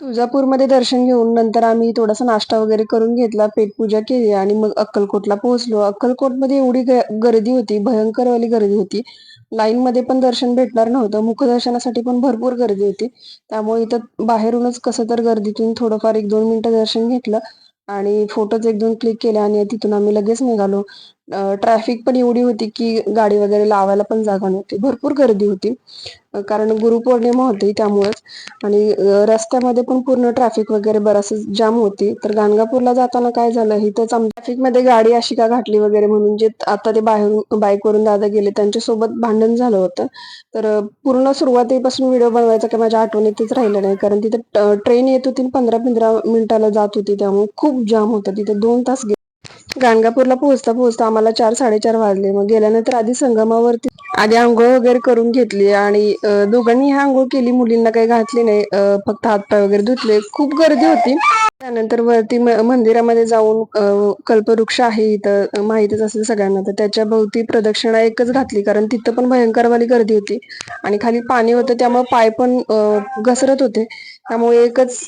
तुळजापूरमध्ये दर्शन घेऊन नंतर आम्ही थोडासा नाश्ता वगैरे करून घेतला पेटपूजा केली आणि मग अक्कलकोटला पोहोचलो. अक्कलकोटमध्ये एवढी गर्दी होती भयंकरवाली गर्दी होती. लाईन मध्ये पण दर्शन भेटणार नव्हतं मुखदर्शनासाठी पण भरपूर गर्दी होती. त्यामुळे इथं बाहेरूनच कसं तर गर्दीतून थोडंफार एक दोन मिनिटं दर्शन घेतलं आणि फोटोज एक दोन क्लिक केले आणि तिथून आम्ही लगेच निघालो. ट्रॅफिक पण एवढी होती की गाडी वगैरे लावायला पण जागा नव्हती. भरपूर गर्दी होती. कारण गुरुपौर्णिमा होती त्यामुळेच. आणि रस्त्यामध्ये पण पूर्ण ट्रॅफिक वगैरे बराच जाम होती. तर गाणगापूरला जाताना काय झालं? इथंच तर मध्ये गाडी अशी का घातली वगैरे म्हणून जे आता ते बाहेरून बाईकवरून दादा गेले त्यांच्यासोबत भांडण झालं होतं. तर पूर्ण सुरुवातीपासून व्हिडिओ बनवायचा काही माझ्या आठवणीतच राहिलं नाही. कारण तिथे ट्रेन येत होती पंधरा पंधरा मिनिटाला जात होती. त्यामुळे खूप जाम होतं. तिथे दोन तास गे- गाणगापूरला पोहोचता पोहोचता आम्हाला चार साडेचार वाजले. मग गेल्यानंतर आधी संगमावरती आधी आंघोळ वगैरे करून घेतली आणि दोघांनी आंघोळ केली. मुलींना काही घातली नाही. फक्त हातपाय वगैरे धुतले. खूप गर्दी होती. त्यानंतर वरती मंदिरामध्ये जाऊन कल्पवृक्ष आहे इथं माहितीच असेल सगळ्यांना. तर त्याच्या भोवती प्रदक्षिणा एकच घातली. कारण तिथं पण भयंकरवाली गर्दी होती. आणि खाली पाणी होतं. त्यामुळे पाय पण घसरत होते. त्यामुळे एकच